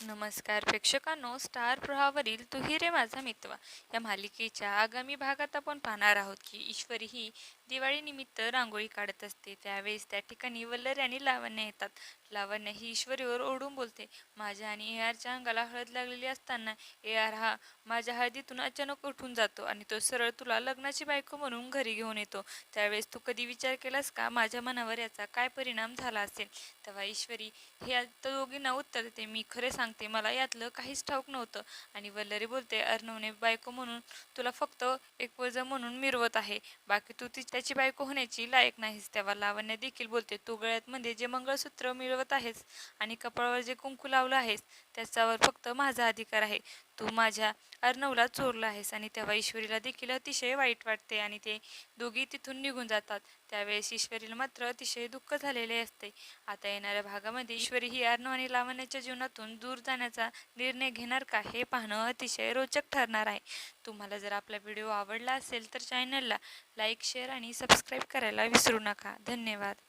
नमस्कार प्रेक्षकांनो स्टार प्रहावरील तू ही रे माझा मित्र या मालिकेच्या आगामी भागात आपण पाहणार आहोत की ईश्वरी ही दिवाळीनिमित्त रांगोळी काढत असते. त्यावेळेस त्या ठिकाणी वल्लर आणि लावण्य येतात. लावण्य ही ईश्वरीवर ओढून बोलते. माझ्या आणि ए आरच्या अंगाला हळद लागलेली असताना ए आर हा माझ्या हळदीतून अचानक उठून जातो आणि तो सरळ तुला लग्नाची बायको म्हणून घरी घेऊन येतो. त्यावेळेस तू कधी विचार केलास का? माझ्या मनावर याचा काय परिणाम झाला असेल? तेव्हा ईश्वरी हे आता दोघींना उत्तर देते मी खरे सांगते मला यातलं काहीच ठाऊक नव्हतं. आणि वल्लरी बोलते अर्णवने बायको म्हणून तुला फक्त एक वजन म्हणून मिरवत आहे. बाकी तू तिच्या त्याची बायको होण्याची लायक नाहीस तेव्हा लावण्य देखील बोलते तू गळ्यातमध्ये म्हणजे जे मंगळसूत्र मिळवत आहेस आणि कपाळावर जे कुंकू लावलं आहेस त्याच्यावर फक्त माझा अधिकार आहे. तू माझ्या अर्णवला चोरला आहेस आणि तेव्हा ईश्वरीला देखील अतिशय वाईट वाटते आणि ते दोघी तिथून निघून जातात. त्यावेळेस ईश्वरीला मात्र अतिशय दुःख झालेले असते. आता येणाऱ्या भागामध्ये ईश्वरी ही अर्णव आणि लावण्याच्या जीवनातून दूर जाण्याचा निर्णय घेणार का हे पाहणं अतिशय रोचक ठरणार आहे. तुम्हाला जर आपला व्हिडिओ आवडला असेल तर चॅनलला लाईक शेअर आणि सबस्क्राईब करायला विसरू नका. धन्यवाद.